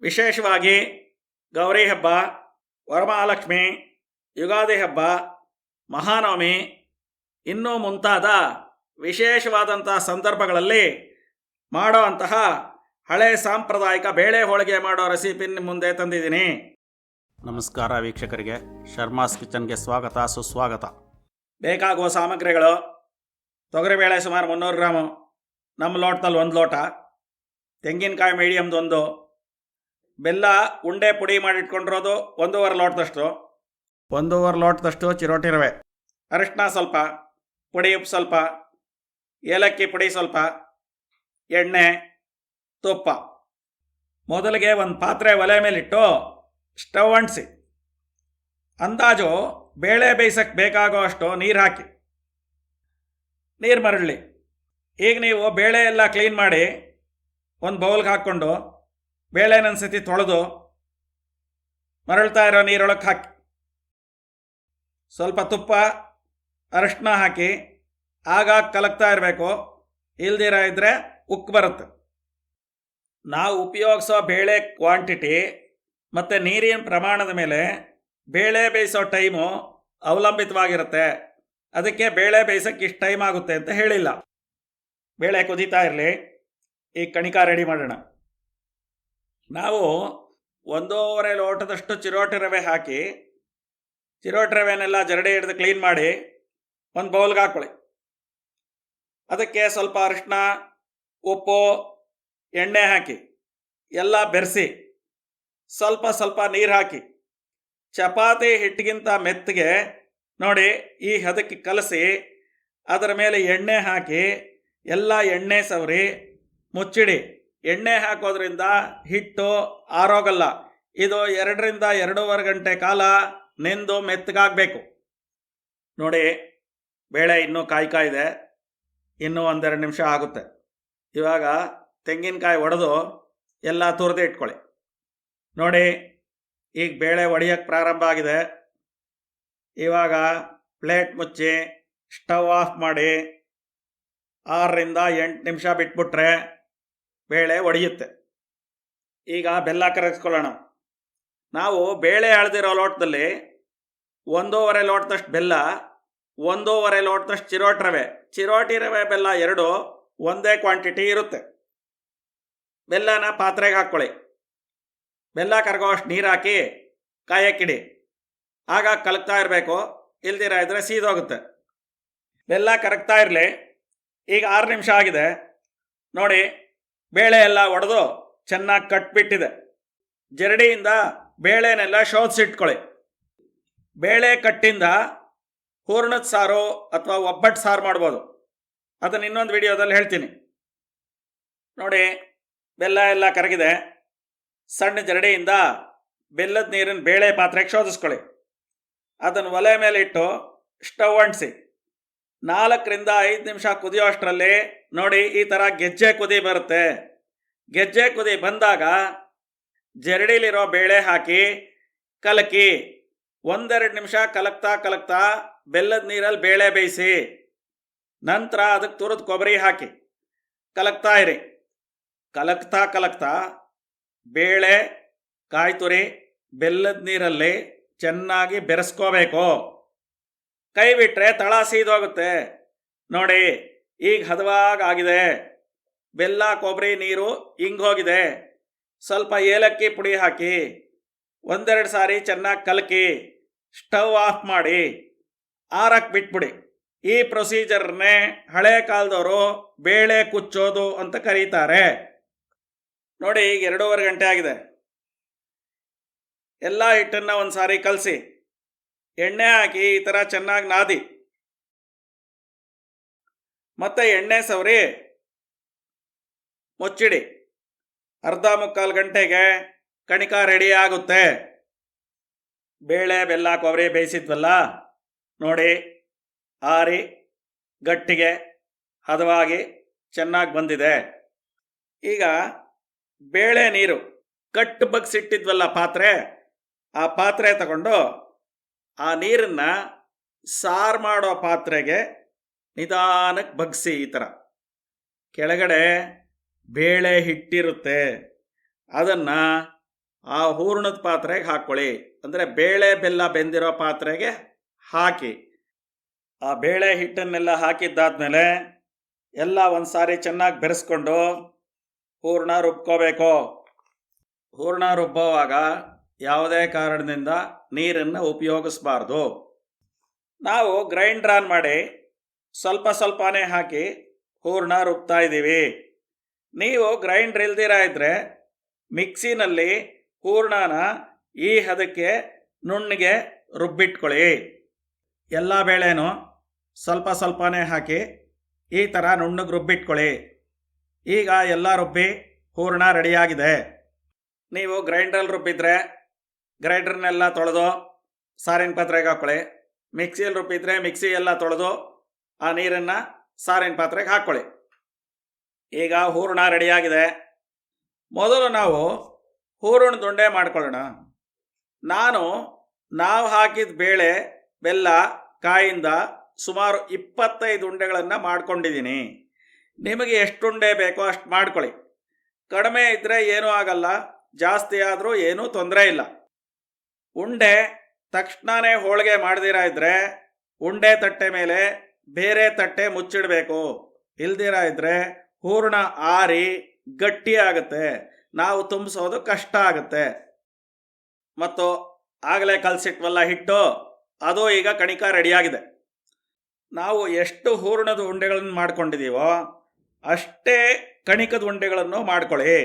ವಿಶೇಷವಾಗಿ ಗೌರಿ ಹಬ್ಬ ವರಮಹಾಲಕ್ಷ್ಮಿ ಯುಗಾದಿ ಹಬ್ಬ ಮಹಾನವಮಿ ಇನ್ನೂ ಮುಂತಾದ ವಿಶೇಷವಾದಂತಹ ಸಂದರ್ಭಗಳಲ್ಲಿ ಮಾಡುವಂತಹ ಹಳೆ ಸಾಂಪ್ರದಾಯಿಕ ಬೇಳೆ ಹೋಳಿಗೆ ಮಾಡೋ ರೆಸಿಪಿ ಮುಂದೆ ತಂದಿದ್ದೀನಿ. ನಮಸ್ಕಾರ ವೀಕ್ಷಕರಿಗೆ. ಶರ್ಮಾಸ್ ಕಿಚನ್ಗೆ ಸ್ವಾಗತ ಸುಸ್ವಾಗತ. ಬೇಕಾಗುವ ಸಾಮಗ್ರಿಗಳು ತೊಗರಿಬೇಳೆ ಸುಮಾರು ಮುನ್ನೂರು ಗ್ರಾಮು ನಮ್ಮ ಲೋಟದಲ್ಲಿ ಒಂದು ಲೋಟ ತೆಂಗಿನಕಾಯಿ ಮೀಡಿಯಮ್ದು ಒಂದು ಬೆಲ್ಲ ಉಂಡೆ ಪುಡಿ ಮಾಡಿಟ್ಕೊಂಡಿರೋದು ಒಂದೂವರೆ ಲೋಟದಷ್ಟು. ಒಂದೂವರೆ ಲೋಟದಷ್ಟು ಚಿರೋಟಿ ರವೆ. ಅರಿಶಿನ ಸ್ವಲ್ಪ ಪುಡಿ ಉಪ್ಪು ಸ್ವಲ್ಪ ಏಲಕ್ಕಿ ಪುಡಿ ಸ್ವಲ್ಪ ಎಣ್ಣೆ ತುಪ್ಪ. ಮೊದಲಿಗೆ ಒಂದು ಪಾತ್ರೆ ಒಲೆ ಮೇಲಿಟ್ಟು ಸ್ಟವ್ ಅಂಟಿಸಿ. ಅಂದಾಜು ಬೇಳೆ ಬೇಯಿಸಕ್ಕೆ ಬೇಕಾಗೋ ಅಷ್ಟು ನೀರು ಹಾಕಿ. ನೀರು ಮರಳಿ ಈಗ ನೀವು ಬೇಳೆ ಎಲ್ಲ ಕ್ಲೀನ್ ಮಾಡಿ ಒಂದು ಬೌಲ್ಗೆ ಹಾಕ್ಕೊಂಡು ಬೇಳೆನ ಅನ್ಸತಿ ತೊಳೆದು ಮರಳ್ತಾ ಇರೋ ನೀರೊಳಕ್ಕೆ ಹಾಕಿ. ಸ್ವಲ್ಪ ತುಪ್ಪ, ಅರಶಿನ ಹಾಕಿ ಆಗಾಗ ಕಲಕ್ತಾ ಇರಬೇಕು. ಇಲ್ದಿರ ಇದ್ದರೆ ಉಕ್ಕು ಬರುತ್ತೆ. ನಾವು ಉಪಯೋಗಿಸೋ ಬೇಳೆ ಕ್ವಾಂಟಿಟಿ ಮತ್ತು ನೀರಿನ ಪ್ರಮಾಣದ ಮೇಲೆ ಬೇಳೆ ಬೇಯಿಸೋ ಟೈಮು ಅವಲಂಬಿತವಾಗಿರುತ್ತೆ. ಅದಕ್ಕೆ ಬೇಳೆ ಬೇಯಿಸೋಕ್ಕೆ ಇಷ್ಟು ಟೈಮ್ ಆಗುತ್ತೆ ಅಂತ ಹೇಳಿಲ್ಲ. ಬೇಳೆ ಕುದೀತಾ ಇರಲಿ. ಈ ಕಣಿಕಾ ರೆಡಿ ಮಾಡೋಣ. ನಾವು ಒಂದೂವರೆ ಲೋಟದಷ್ಟು ಚಿರೋಟಿ ರವೆ ಹಾಕಿ, ಚಿರೋಟಿ ರವೆನೆಲ್ಲ ಜರಡಿ ಹಿಡಿದು ಕ್ಲೀನ್ ಮಾಡಿ ಒಂದು ಬೌಲ್ಗೆ ಹಾಕೊಳ್ಳಿ ಅದಕ್ಕೆ ಸ್ವಲ್ಪ ಅರಿಶಿನ ಉಪ್ಪು, ಎಣ್ಣೆ ಹಾಕಿ, ಎಲ್ಲ ಬೆರೆಸಿ, ಸ್ವಲ್ಪ ಸ್ವಲ್ಪ ನೀರು ಹಾಕಿ, ಚಪಾತಿ ಹಿಟ್ಟಿಗಿಂತ ಮೆತ್ತಗೆ ನೋಡಿ ಈ ಹದಕ್ಕೆ ಕಲಸಿ, ಅದರ ಮೇಲೆ ಎಣ್ಣೆ ಹಾಕಿ, ಎಲ್ಲ ಎಣ್ಣೆ ಸವರಿ, ಮುಚ್ಚಿಡಿ. ಎಣ್ಣೆ ಹಾಕೋದ್ರಿಂದ ಹಿಟ್ಟು ಆರೋಗಲ್ಲ. ಇದು ಎರಡರಿಂದ ಎರಡೂವರೆ ಗಂಟೆ ಕಾಲ ನೆಂದು ಮೆತ್ತಗಾಗಬೇಕು. ನೋಡಿ, ಬೇಳೆ ಇನ್ನೂ ಕಾಯ್ಕಾ ಇದೆ. ಇನ್ನೂ ಒಂದೆರಡು ನಿಮಿಷ ಆಗುತ್ತೆ. ಇವಾಗ ತೆಂಗಿನಕಾಯಿ ಒಡೆದು ಎಲ್ಲ ತುರಿದು ಇಟ್ಕೊಳ್ಳಿ. ನೋಡಿ, ಈಗ ಬೇಳೆ ಒಡೆಯೋಕ್ಕೆ ಪ್ರಾರಂಭ ಆಗಿದೆ. ಇವಾಗ ಪ್ಲೇಟ್ ಮುಚ್ಚಿ ಸ್ಟವ್ ಆಫ್ ಮಾಡಿ ಆರರಿಂದ ಎಂಟು ನಿಮಿಷ ಬಿಟ್ಬಿಟ್ರೆ ಬೇಳೆ ಒಡೆಯುತ್ತೆ. ಈಗ ಬೆಲ್ಲ ಕರಗಿಸ್ಕೊಳ್ಳೋಣ. ನಾವು ಬೇಳೆ ಅಳೆದಿರೋ ಲೋಟದಲ್ಲಿ ಒಂದೂವರೆ ಲೋಟದಷ್ಟು ಬೆಲ್ಲ, ಒಂದೂವರೆ ಲೋಟದಷ್ಟು ಚಿರೋಟಿ ರವೆ. ಚಿರೋಟಿ ರವೆ ಬೆಲ್ಲ ಎರಡು, ಒಂದೇ ಕ್ವಾಂಟಿಟಿ ಇರುತ್ತೆ. ಬೆಲ್ಲನ ಪಾತ್ರೆಗೆ ಹಾಕ್ಕೊಳ್ಳಿ. ಬೆಲ್ಲ ಕರಗೋಷ್ಟು ನೀರು ಹಾಕಿ ಕಾಯಕ್ಕಿಡಿ ಆಗ ಕಲಕ್ತಾ ಇರಬೇಕು, ಇಲ್ದಿರ ಇದ್ರೆ ಸೀದೋಗುತ್ತೆ. ಬೆಲ್ಲ ಕರಗ್ತಾ ಇರಲಿ. ಈಗ ಆರು ನಿಮಿಷ ಆಗಿದೆ. ನೋಡಿ ಬೇಳೆ ಎಲ್ಲ ಒಡೆದು ಚೆನ್ನಾಗಿ ಕಟ್ಬಿಟ್ಟಿದೆ. ಜರಡಿಯಿಂದ ಬೇಳೆನೆಲ್ಲ ಶೋಧಿಸಿಟ್ಕೊಳ್ಳಿ ಬೇಳೆ ಕಟ್ಟಿಂದ ಹೂರ್ಣದ ಸಾರು ಅಥವಾ ಒಬ್ಬಟ್ಟು ಸಾರು ಮಾಡ್ಬೋದು. ಅದನ್ನು ಇನ್ನೊಂದು ವಿಡಿಯೋದಲ್ಲಿ ಹೇಳ್ತೀನಿ. ನೋಡಿ, ಬೆಲ್ಲ ಎಲ್ಲ ಕರಗಿದೆ. ಸಣ್ಣ ಜರಡಿಯಿಂದ ಬೆಲ್ಲದ ನೀರಿನ ಬೇಳೆ ಪಾತ್ರೆಗೆ ಶೋಧಿಸ್ಕೊಳ್ಳಿ. ಅದನ್ನು ಒಲೆ ಮೇಲೆ ಇಟ್ಟು ಸ್ಟವ್ ಅಂಟಿಸಿ. ನಾಲ್ಕರಿಂದ ಐದು ನಿಮಿಷ ಕುದಿಯೋ ಅಷ್ಟರಲ್ಲಿ ನೋಡಿ ಈ ಥರ ಗೆಜ್ಜೆ ಕುದಿ ಬರುತ್ತೆ. ಗೆಜ್ಜೆ ಕುದಿ ಬಂದಾಗ ಜರಡಿಲಿರೋ ಬೇಳೆ ಹಾಕಿ ಕಲಕಿ. ಒಂದೆರಡು ನಿಮಿಷ ಕಲಕ್ತಾ ಕಲಕ್ತಾ ಬೆಲ್ಲದ ನೀರಲ್ಲಿ ಬೇಳೆ ಬೇಯಿಸಿ. ನಂತರ ಅದಕ್ಕೆ ತುರಿದ ಕೊಬ್ಬರಿ ಹಾಕಿ. ಕಲಕ್ತಾ ಇರಿ. ಕಲಕ್ತಾ ಕಲಕ್ತಾ ಬೇಳೆ ಕಾಯಿ ತುರಿ ಬೆಲ್ಲದ ನೀರಲ್ಲಿ ಚೆನ್ನಾಗಿ ಬೆರೆಸ್ಕೋಬೇಕು. ಕೈ ಬಿಟ್ರೆ ತಳ ಸೀದೋಗುತ್ತೆ ನೋಡಿ, ಈಗ ಹದವಾಗಿ ಆಗಿದೆ ಬೆಲ್ಲ, ಕೊಬ್ಬರಿ, ನೀರು ಹೋಗಿದೆ. ಸ್ವಲ್ಪ ಏಲಕ್ಕಿ ಪುಡಿ ಹಾಕಿ, ಒಂದೆರಡು ಸಾರಿ ಚೆನ್ನಾಗಿ ಕಲಕಿ, ಸ್ಟವ್ ಆಫ್ ಮಾಡಿ ಆರಕ್ಕೆ ಬಿಟ್ಬಿಡಿ. ಈ ಪ್ರೊಸೀಜರ್ನೇ ಹಳೆ ಕಾಲದವರು ಬೇಳೆ ಕುಚ್ಚೋದು ಅಂತ ಕರೀತಾರೆ. ನೋಡಿ, ಈಗ ಎರಡೂವರೆ ಗಂಟೆ ಆಗಿದೆ. ಎಲ್ಲ ಹಿಟ್ಟನ್ನು ಒಂದು ಸಾರಿ ಕಲಸಿ. ಎಣ್ಣೆ ಹಾಕಿ ಈ ಥರ ಚೆನ್ನಾಗಿ ನಾದಿ. ಮತ್ತೆ ಎಣ್ಣೆ ಸವರಿ ಮುಚ್ಚಿಡಿ. ಅರ್ಧ ಮುಕ್ಕಾಲು ಗಂಟೆಗೆ ಕಣಿಕ ರೆಡಿ ಆಗುತ್ತೆ. ಬೇಳೆ, ಬೆಲ್ಲ, ಕೊಬ್ಬರಿ ಬೇಯಿಸಿದ್ವಲ್ಲ? ನೋಡಿ, ಆರಿ, ಗಟ್ಟಿಗೆ, ಹದವಾಗಿ ಚೆನ್ನಾಗಿ ಬಂದಿದೆ. ಈಗ ಬೇಳೆ ನೀರು ಕಟ್ಟು ಬಗ್ಸಿಟ್ಟಿದ್ವಲ್ಲ ಪಾತ್ರೆ, ಆ ಪಾತ್ರೆ ತಗೊಂಡು ಆ ನೀರನ್ನ ಸಾರು ಮಾಡೋ ಪಾತ್ರೆಗೆ ನಿಧಾನಕ್ಕೆ ಬಗ್ಸಿ ಈ ಥರ ಕೆಳಗಡೆ ಬೇಳೆ ಹಿಟ್ಟಿರುತ್ತೆ. ಅದನ್ನು ಆ ಹೂರ್ಣದ ಪಾತ್ರೆಗೆ ಹಾಕ್ಕೊಳ್ಳಿ ಅಂದರೆ ಬೇಳೆ ಬೆಲ್ಲ ಬೆಂದಿರೋ ಪಾತ್ರೆಗೆ ಹಾಕಿ. ಆ ಬೇಳೆ ಹಿಟ್ಟನ್ನೆಲ್ಲ ಹಾಕಿದ್ದಾದ್ಮೇಲೆ ಎಲ್ಲ ಒಂದು ಸಾರಿ ಚೆನ್ನಾಗಿ ಬೆರೆಸ್ಕೊಂಡು ಹೂರ್ಣ ರುಬ್ಕೋಬೇಕು. ಹೂರ್ಣ ರುಬ್ಬೋವಾಗ ಯಾವುದೇ ಕಾರಣದಿಂದ ನೀರನ್ನು ಉಪಯೋಗಿಸಬಾರ್ದು. ನಾವು ಗ್ರೈಂಡ್ರ್ ಆನ್ ಮಾಡಿ ಸ್ವಲ್ಪ ಸ್ವಲ್ಪನೇ ಹಾಕಿ ಹೂರ್ಣ ರುಬ್ತಾ ಇದ್ದೀವಿ. ನೀವು ಗ್ರೈಂಡ್ರ್ ಇಲ್ದಿರ ಇದ್ದರೆ ಮಿಕ್ಸಿನಲ್ಲಿ ಹೂರ್ಣನ ಈ ಹದಕ್ಕೆ ನುಣ್ಣಗೆ ರುಬ್ಬಿಟ್ಕೊಳ್ಳಿ. ಎಲ್ಲ ಬೇಳೆನೂ ಸ್ವಲ್ಪ ಸ್ವಲ್ಪನೇ ಹಾಕಿ ಈ ಥರ ನುಣ್ಣಗೆ ರುಬ್ಬಿಟ್ಕೊಳ್ಳಿ. ಈಗ ಎಲ್ಲ ರುಬ್ಬಿ ಹೂರ್ಣ ರೆಡಿಯಾಗಿದೆ ನೀವು ಗ್ರೈಂಡ್ರಲ್ಲಿ ರುಬ್ಬಿದ್ರೆ ಗ್ರೈಂಡ್ರನ್ನೆಲ್ಲ ತೊಳೆದು ಸಾರಿನ ಪಾತ್ರೆಗೆ ಹಾಕ್ಕೊಳ್ಳಿ ಮಿಕ್ಸಿಯಲ್ಲಿ ರುಬ್ಬಿದ್ರೆ ಮಿಕ್ಸಿ ಎಲ್ಲ ತೊಳೆದು ಆ ನೀರನ್ನು ಸಾರಿನ ಪಾತ್ರೆಗೆ ಹಾಕ್ಕೊಳ್ಳಿ ಈಗ ಹೂರಣ ರೆಡಿಯಾಗಿದೆ. ಮೊದಲು ನಾವು ಹೂರಣ ದುಂಡೆ ಮಾಡ್ಕೊಳ್ಳೋಣ. ನಾನು ನಾವು ಹಾಕಿದ ಬೇಳೆ, ಬೆಲ್ಲ, ಕಾಯಿಂದ ಸುಮಾರು ಇಪ್ಪತ್ತೈದು ಉಂಡೆಗಳನ್ನು ಮಾಡ್ಕೊಂಡಿದ್ದೀನಿ. ನಿಮಗೆ ಎಷ್ಟು ಉಂಡೆ ಬೇಕೋ ಅಷ್ಟು ಮಾಡ್ಕೊಳ್ಳಿ. ಕಡಿಮೆ ಇದ್ದರೆ ಏನೂ ಆಗಲ್ಲ, ಜಾಸ್ತಿ ಆದರೂ ಏನೂ ತೊಂದರೆ ಇಲ್ಲ. ಉಂಡೆ ತಕ್ಷಣನೇ ಹೋಳಿಗೆ ಮಾಡದಿರ ಇದ್ರೆ ಉಂಡೆ ತಟ್ಟೆ ಮೇಲೆ ಬೇರೆ ತಟ್ಟೆ ಮುಚ್ಚಿಡಬೇಕು. ಇಲ್ದಿರ ಇದ್ರೆ ಹೂರ್ಣ ಆರಿ ಗಟ್ಟಿ ಆಗುತ್ತೆ. ನಾವು ತುಂಬಿಸೋದು ಕಷ್ಟ ಆಗುತ್ತೆ. ಮತ್ತು ಆಗಲೇ ಕಲಸಿಟ್ವಲ್ಲ ಹಿಟ್ಟು? ಅದು ಈಗ ಕಣಿಕ ರೆಡಿಯಾಗಿದೆ. ನಾವು ಎಷ್ಟು ಹೂರ್ಣದ ಉಂಡೆಗಳನ್ನು ಮಾಡ್ಕೊಂಡಿದ್ದೀವೋ ಅಷ್ಟೇ ಕಣಿಕದ ಉಂಡೆಗಳನ್ನು ಮಾಡ್ಕೊಳ್ಳಿ.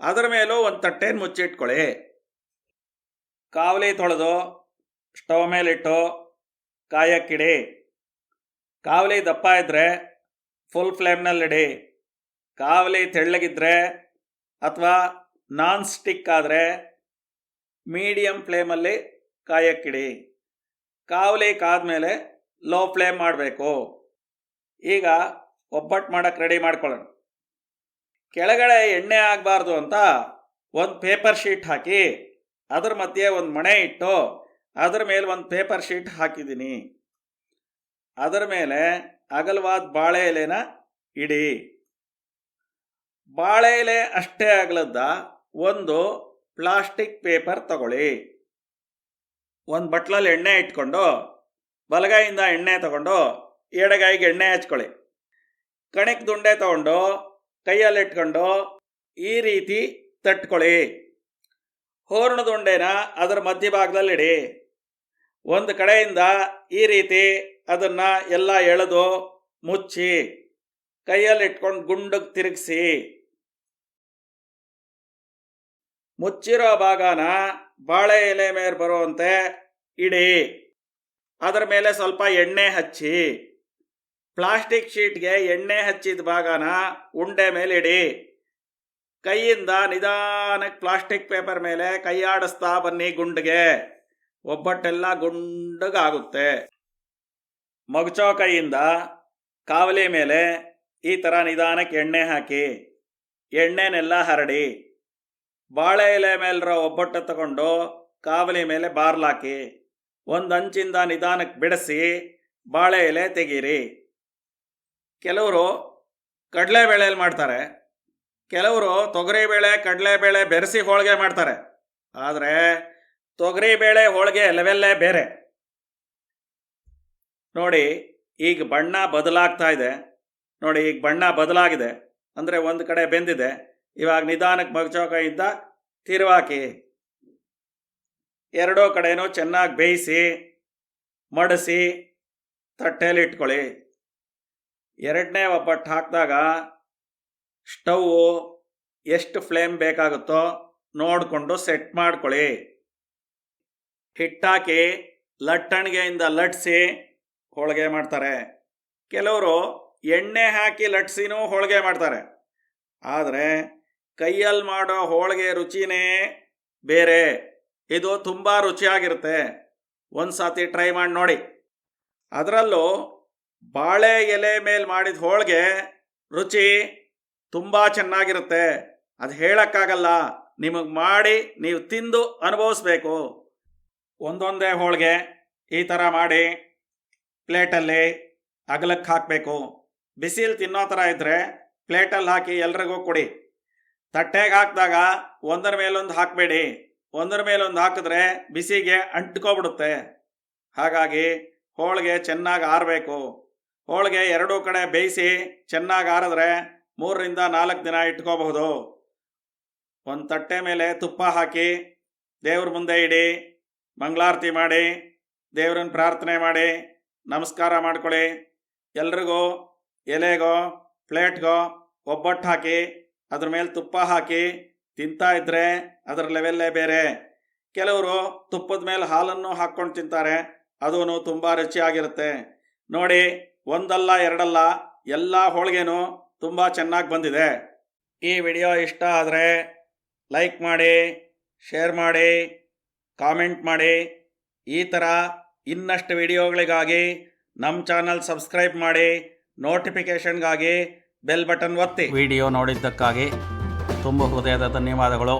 ಅದರ ಮೇಲೂ ಒಂದು ತಟ್ಟೆನ ಮುಚ್ಚಿಟ್ಕೊಳ್ಳಿ. ಕಾವಲಿ ತೊಳೆದು ಸ್ಟವ್ ಮೇಲಿಟ್ಟು ಕಾಯಕ್ಕಿಡಿ. ಕಾವಲಿ ದಪ್ಪ ಇದ್ದರೆ ಫುಲ್ ಫ್ಲೇಮ್ನಲ್ಲಿಡಿ ಕಾವಲಿ ತೆಳ್ಳಗಿದ್ರೆ ಅಥವಾ ನಾನ್ ಸ್ಟಿಕ್ ಆದರೆ ಮೀಡಿಯಂ ಫ್ಲೇಮಲ್ಲಿ ಕಾಯಕ್ಕಿಡಿ. ಕಾವಲಿ ಕಾದ್ಮೇಲೆ ಲೋ ಫ್ಲೇಮ್ ಮಾಡಬೇಕು. ಈಗ ಒಬ್ಬಟ್ಟು ಮಾಡಕ್ಕೆ ರೆಡಿ ಮಾಡ್ಕೊಳ್ಳೋಣ. ಕೆಳಗಡೆ ಎಣ್ಣೆ ಆಗಬಾರ್ದು ಅಂತ ಒಂದು ಪೇಪರ್ ಶೀಟ್ ಹಾಕಿ ಅದ್ರ ಮಧ್ಯೆ ಒಂದು ಮಣೆ ಇಟ್ಟು ಅದರ ಮೇಲೆ ಒಂದು ಪೇಪರ್ ಶೀಟ್ ಹಾಕಿದ್ದೀನಿ. ಅದರ ಮೇಲೆ ಅಗಲವಾದ ಬಾಳೆ ಎಲೆನ ಇಡಿ. ಬಾಳೆ ಎಲೆ ಅಷ್ಟೇ ಅಗಲದ ಒಂದು ಪ್ಲಾಸ್ಟಿಕ್ ಪೇಪರ್ ತಗೊಳ್ಳಿ. ಒಂದು ಬಟ್ಲಲ್ಲಿ ಎಣ್ಣೆ ಇಟ್ಕೊಂಡು ಬಲಗೈಯಿಂದ ಎಣ್ಣೆ ತಗೊಂಡು ಎಡಗಾಯಿಗೆ ಎಣ್ಣೆ ಹಚ್ಕೊಳ್ಳಿ. ಕಣಿಕ್ ದುಂಡೆ ತಗೊಂಡು ಕೈಯಲ್ಲಿ ಇಟ್ಕೊಂಡು ಈ ರೀತಿ ತಟ್ಕೊಳ್ಳಿ. ಹೂರ್ಣದ ಉಂಡೆನ ಅದರ ಮಧ್ಯಭಾಗದಲ್ಲಿಡಿ. ಒಂದು ಕಡೆಯಿಂದ ಈ ರೀತಿ ಅದನ್ನ ಎಲ್ಲ ಎಳೆದು ಮುಚ್ಚಿ, ಕೈಯಲ್ಲಿ ಇಟ್ಕೊಂಡು ಗುಂಡಗೆ ತಿರುಗಿಸಿ. ಮುಚ್ಚಿರೋ ಭಾಗನ ಬಾಳೆ ಎಲೆ ಮೇಲೆ ಬರುವಂತೆ ಇಡಿ. ಅದರ ಮೇಲೆ ಸ್ವಲ್ಪ ಎಣ್ಣೆ ಹಚ್ಚಿ, ಪ್ಲಾಸ್ಟಿಕ್ ಶೀಟ್ಗೆ ಎಣ್ಣೆ ಹಚ್ಚಿದ ಭಾಗನ ಉಂಡೆ ಮೇಲೆ ಇಡಿ ಕೈಯಿಂದ ನಿಧಾನಕ್ಕೆ ಪ್ಲಾಸ್ಟಿಕ್ ಪೇಪರ್ ಮೇಲೆ ಕೈ ಆಡಿಸ್ತಾ ಬನ್ನಿ ಗುಂಡಿಗೆ. ಒಬ್ಬಟ್ಟೆಲ್ಲ ಗುಂಡಗಾಗುತ್ತೆ. ಮಗುಚೋ ಕೈಯಿಂದ ಕಾವಲಿ ಮೇಲೆ ಈ ಥರ ನಿಧಾನಕ್ಕೆ ಎಣ್ಣೆ ಹಾಕಿ, ಎಣ್ಣೆನೆಲ್ಲ ಹರಡಿ, ಬಾಳೆ ಎಲೆ ಮೇಲಿರೋ ಒಬ್ಬಟ್ಟು ತಗೊಂಡು ಕಾವಲಿ ಮೇಲೆ ಬಾರ್ಲಾಕಿ ಒಂದು ಅಂಚಿಂದ ನಿಧಾನಕ್ಕೆ ಬಿಡಿಸಿ ಬಾಳೆ ಎಲೆ ತೆಗೀರಿ. ಕೆಲವರು ಕಡಲೆ ಕಡಲೆಬೇಳೆಯಲ್ಲಿ ಮಾಡ್ತಾರೆ. ಕೆಲವರು ತೊಗರಿಬೇಳೆ ಕಡಲೆಬೇಳೆ ಬೆರೆಸಿ ಹೋಳಿಗೆ ಮಾಡ್ತಾರೆ. ಆದರೆ ತೊಗರಿಬೇಳೆ ಹೋಳಿಗೆ ಲೆವೆಲ್ಲೇ ಬೇರೆ. ನೋಡಿ, ಈಗ ಬಣ್ಣ ಬದಲಾಗ್ತಾ ಇದೆ. ನೋಡಿ, ಈಗ ಬಣ್ಣ ಬದಲಾಗಿದೆ. ಅಂದರೆ ಒಂದು ಕಡೆ ಬೆಂದಿದೆ. ಇವಾಗ ನಿಧಾನಕ್ಕೆ ಮಗಚೌಕೈಯಿಂದ ತಿರುವಾಕಿ. ಎರಡೂ ಕಡೆಯೂ ಚೆನ್ನಾಗಿ ಬೇಯಿಸಿ, ಮಡಿಸಿ ತಟ್ಟೆಯಲ್ಲಿ ಇಟ್ಕೊಳ್ಳಿ ಎರಡನೇ ಒಬ್ಬಟ್ಟು ಹಾಕಿದಾಗ ಸ್ಟವ್ವು ಎಷ್ಟು ಫ್ಲೇಮ್ ಬೇಕಾಗುತ್ತೋ ನೋಡಿಕೊಂಡು ಸೆಟ್ ಮಾಡ್ಕೊಳ್ಳಿ. ಹಿಟ್ಟಾಕಿ ಲಟ್ಟಣಿಗೆಯಿಂದ ಲಟ್ಸಿ ಹೋಳಿಗೆ ಮಾಡ್ತಾರೆ. ಕೆಲವರು ಎಣ್ಣೆ ಹಾಕಿ ಲಟ್ಸಿನೂ ಹೋಳಿಗೆ ಮಾಡ್ತಾರೆ. ಆದರೆ ಕೈಯಲ್ಲಿ ಮಾಡೋ ಹೋಳಿಗೆ ರುಚಿನೇ ಬೇರೆ. ಇದು ತುಂಬ ರುಚಿಯಾಗಿರುತ್ತೆ. ಒಂದು ಸಾತಿ ಟ್ರೈ ಮಾಡಿ ನೋಡಿ. ಅದರಲ್ಲೂ ಬಾಳೆ ಎಲೆ ಮೇಲೆ ಮಾಡಿದ ಹೋಳಿಗೆ ರುಚಿ ತುಂಬ ಚೆನ್ನಾಗಿರುತ್ತೆ. ಅದು ಹೇಳಕ್ಕಾಗಲ್ಲ. ನಿಮಗೆ ಮಾಡಿ ನೀವು ತಿಂದು ಅನುಭವಿಸ್ಬೇಕು. ಒಂದೊಂದೇ ಹೋಳಿಗೆ ಈ ಥರ ಮಾಡಿ ಪ್ಲೇಟಲ್ಲಿ ಅಗಲಕ್ಕೆ ಹಾಕಬೇಕು. ಬಿಸಿಲು ತಿನ್ನೋ ಥರ ಇದ್ದರೆ ಪ್ಲೇಟಲ್ಲಿ ಹಾಕಿ ಎಲ್ರಿಗೂ ಕೊಡಿ. ತಟ್ಟೆಗೆ ಹಾಕಿದಾಗ ಒಂದರ ಮೇಲೊಂದು ಹಾಕಬೇಡಿ. ಒಂದರ ಮೇಲೊಂದು ಹಾಕಿದ್ರೆ ಬಿಸಿಗೆ ಅಂಟ್ಕೊಬಿಡುತ್ತೆ. ಹಾಗಾಗಿ ಹೋಳಿಗೆ ಚೆನ್ನಾಗಿ ಆರಬೇಕು. ಹೋಳಿಗೆ ಎರಡೂ ಕಡೆ ಬೇಯಿಸಿ ಚೆನ್ನಾಗಿ ಆರಿದ್ರೆ ಮೂರರಿಂದ ನಾಲ್ಕು ದಿನ ಇಟ್ಕೋಬಹುದು. ಒಂದು ತಟ್ಟೆ ಮೇಲೆ ತುಪ್ಪ ಹಾಕಿ, ದೇವ್ರ ಮುಂದೆ ಇಡಿ, ಮಂಗಳಾರತಿ ಮಾಡಿ, ದೇವ್ರನ್ನ ಪ್ರಾರ್ಥನೆ ಮಾಡಿ, ನಮಸ್ಕಾರ ಮಾಡ್ಕೊಳ್ಳಿ. ಎಲ್ರಿಗೂ, ಎಲೆಗೋ, ಪ್ಲೇಟ್ಗೋ ಒಬ್ಬಟ್ಟು ಹಾಕಿ, ಅದ್ರ ಮೇಲೆ ತುಪ್ಪ ಹಾಕಿ, ತಿಂತಾ ಇದ್ರೆ ಅದರ ಲೆವೆಲ್ಲೇ ಬೇರೆ. ಕೆಲವರು ತುಪ್ಪದ ಮೇಲೆ ಹಾಲನ್ನು ಹಾಕ್ಕೊಂಡು ತಿಂತಾರೆ ಅದೂ ತುಂಬ ರುಚಿಯಾಗಿರುತ್ತೆ. ನೋಡಿ, ಒಂದಲ್ಲ ಎರಡಲ್ಲ, ಎಲ್ಲ ಹೋಳಿಗೆನೂ ತುಂಬ ಚೆನ್ನಾಗಿ ಬಂದಿದೆ. ಈ ವಿಡಿಯೋ ಇಷ್ಟ ಆದರೆ ಲೈಕ್ ಮಾಡಿ, ಶೇರ್ ಮಾಡಿ, ಕಾಮೆಂಟ್ ಮಾಡಿ. ಈ ಥರ ಇನ್ನಷ್ಟು ವಿಡಿಯೋಗಳಿಗಾಗಿ ನಮ್ಮ ಚಾನಲ್ ಸಬ್ಸ್ಕ್ರೈಬ್ ಮಾಡಿ, ನೋಟಿಫಿಕೇಷನ್ಗಾಗಿ ಬೆಲ್ ಬಟನ್ ಒತ್ತಿ. ವಿಡಿಯೋ ನೋಡಿದ್ದಕ್ಕಾಗಿ ತುಂಬ ಹೃದಯದ ಧನ್ಯವಾದಗಳು.